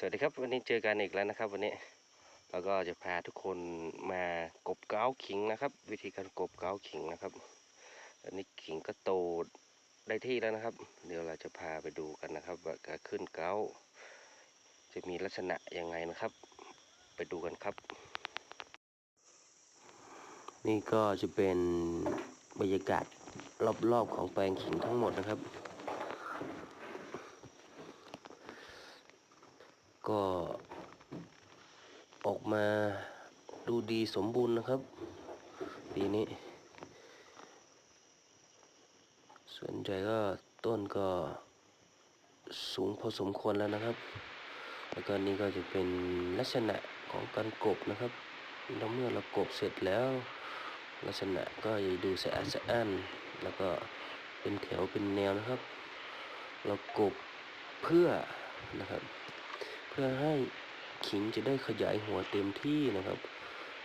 สวัสดีครับวันนี้เจอกันอีกแล้วนะครับวันนี้เราก็จะพาทุกคนมากบเก้าขิงนะครับ วิธีการกบเก้าขิงนะครับอันนี้ขิงก็โตได้ที่แล้วนะครับ เดี๋ยวเราจะพาไปดูกันนะครับ ว่าการขึ้นเก้าจะมีลักษณะยังไงนะครับ ไปดูกันครับ นี่ก็จะเป็นบรรยากาศรอบๆของแปลงขิงทั้งหมดนะครับ ก็ออกมาดูดีสมบูรณ์นะครับ ปีนี้ ส่วนใหญ่ก็ต้นก็สูงพอสมควรแล้วนะครับ แล้วก็นี่ก็จะเป็นลักษณะของการกบนะครับแล้วเมื่อเรากบเสร็จแล้ว ลักษณะก็จะดูสะอาดสะอ้านแล้วก็เป็นแถวเป็นแนวนะครับ เรากบเพื่อนะครับ พื่อให้ขิงจะได้ขยายหัวเต็มที่นะครับ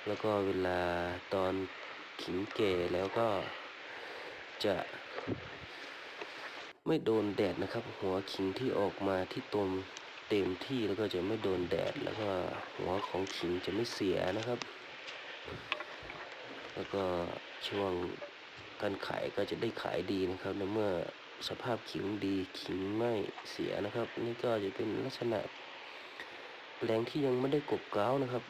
แล้วก็เวลาตอนขิงแก่แล้วก็จะไม่โดนแดดนะครับ หัวขิงที่ออกมาที่ตมเต็มที่แล้วก็จะไม่โดนแดดแล้วก็หัวของขิงจะไม่เสียนะครับ แล้วก็ช่วงการขายก็จะได้ขายดีนะครับในเมื่อสภาพขิงดีขิงไม่เสียนะครับ นี่ก็จะเป็นลักษณะ แหลงที่ยังไม่ได้กบเกล้าวนะครับ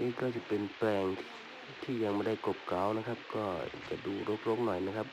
นี่ก็จะเป็นแปลงที่ยังไม่ได้กบเกล้าวนะครับ ก็จะดูรกๆหน่อยนะครับ